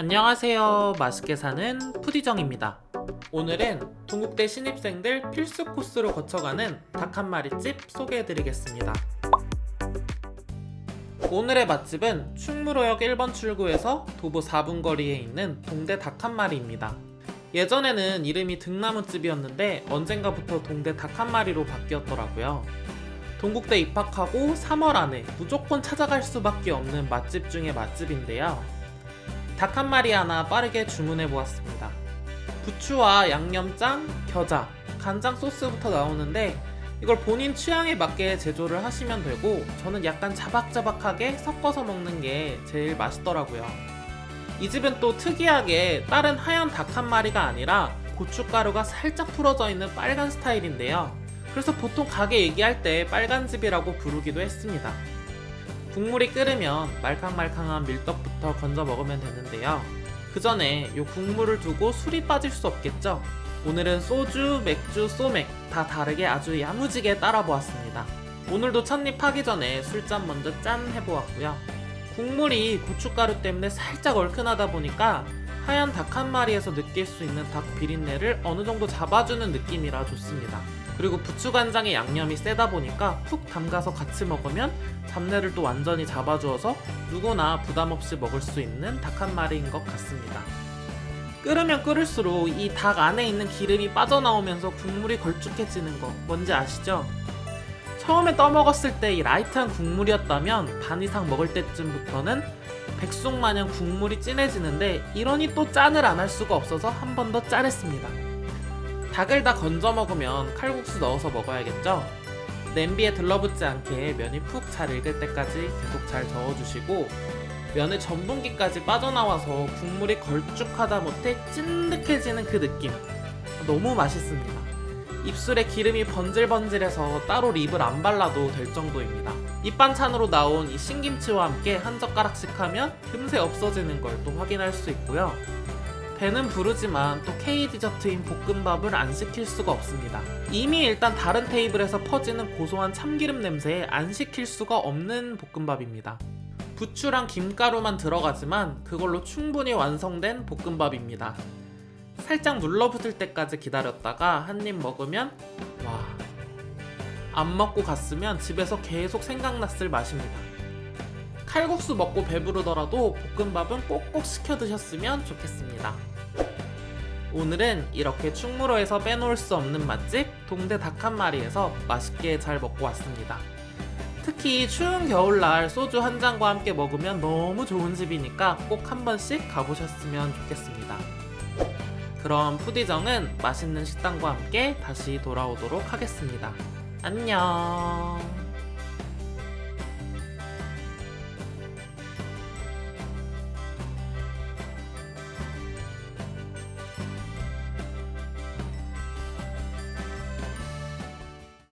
안녕하세요. 맛있게 사는 푸디정입니다. 오늘은 동국대 신입생들 필수 코스로 거쳐가는 닭 한 마리집 소개해드리겠습니다. 오늘의 맛집은 충무로역 1번 출구에서 도보 4분 거리에 있는 동대 닭 한 마리입니다. 예전에는 이름이 등나무집이었는데 언젠가부터 동대 닭 한 마리로 바뀌었더라고요. 동국대 입학하고 3월 안에 무조건 찾아갈 수밖에 없는 맛집 중의 맛집인데요. 닭 한 마리 하나 빠르게 주문해 보았습니다. 부추와 양념장, 겨자, 간장 소스부터 나오는데 이걸 본인 취향에 맞게 제조를 하시면 되고 저는 약간 자박자박하게 섞어서 먹는 게 제일 맛있더라고요. 이 집은 또 특이하게 다른 하얀 닭 한 마리가 아니라 고춧가루가 살짝 풀어져 있는 빨간 스타일인데요. 그래서 보통 가게 얘기할 때 빨간 집이라고 부르기도 했습니다. 국물이 끓으면 말캉말캉한 밀떡부터 건져 먹으면 되는데요. 그 전에 이 국물을 두고 술이 빠질 수 없겠죠? 오늘은 소주, 맥주, 소맥 다 다르게 아주 야무지게 따라 보았습니다. 오늘도 첫입 하기 전에 술잔 먼저 짠 해보았고요. 국물이 고춧가루 때문에 살짝 얼큰하다 보니까 하얀 닭 한 마리에서 느낄 수 있는 닭 비린내를 어느 정도 잡아주는 느낌이라 좋습니다. 그리고 부추간장의 양념이 세다 보니까 푹 담가서 같이 먹으면 잡내를 또 완전히 잡아주어서 누구나 부담 없이 먹을 수 있는 닭 한 마리인 것 같습니다. 끓으면 끓을수록 이 닭 안에 있는 기름이 빠져나오면서 국물이 걸쭉해지는 거 뭔지 아시죠? 처음에 떠먹었을 때 이 라이트한 국물이었다면 반 이상 먹을 때쯤부터는 백숙 마냥 국물이 진해지는데 이러니 또 짠을 안 할 수가 없어서 한 번더 짜냈습니다. 닭을 다 건져 먹으면 칼국수 넣어서 먹어야겠죠? 냄비에 들러붙지 않게 면이 푹 잘 익을 때까지 계속 잘 저어주시고 면의 전분기까지 빠져나와서 국물이 걸쭉하다 못해 찐득해지는 그 느낌 너무 맛있습니다. 입술에 기름이 번질번질해서 따로 립을 안 발라도 될 정도입니다. 밑반찬으로 나온 이 신김치와 함께 한 젓가락씩 하면 금세 없어지는 걸 또 확인할 수 있고요. 배는 부르지만 또 K 디저트인 볶음밥을 안 시킬 수가 없습니다. 이미 일단 다른 테이블에서 퍼지는 고소한 참기름 냄새에 안 시킬 수가 없는 볶음밥입니다. 부추랑 김가루만 들어가지만 그걸로 충분히 완성된 볶음밥입니다. 살짝 눌러붙을 때까지 기다렸다가 한 입 먹으면 와. 안 먹고 갔으면 집에서 계속 생각났을 맛입니다. 칼국수 먹고 배부르더라도 볶음밥은 꼭꼭 시켜 드셨으면 좋겠습니다. 오늘은 이렇게 충무로에서 빼놓을 수 없는 맛집 동대 닭 한 마리에서 맛있게 잘 먹고 왔습니다. 특히 추운 겨울날 소주 한 잔과 함께 먹으면 너무 좋은 집이니까 꼭 한 번씩 가보셨으면 좋겠습니다. 그럼 푸디정은 맛있는 식당과 함께 다시 돌아오도록 하겠습니다. 안녕.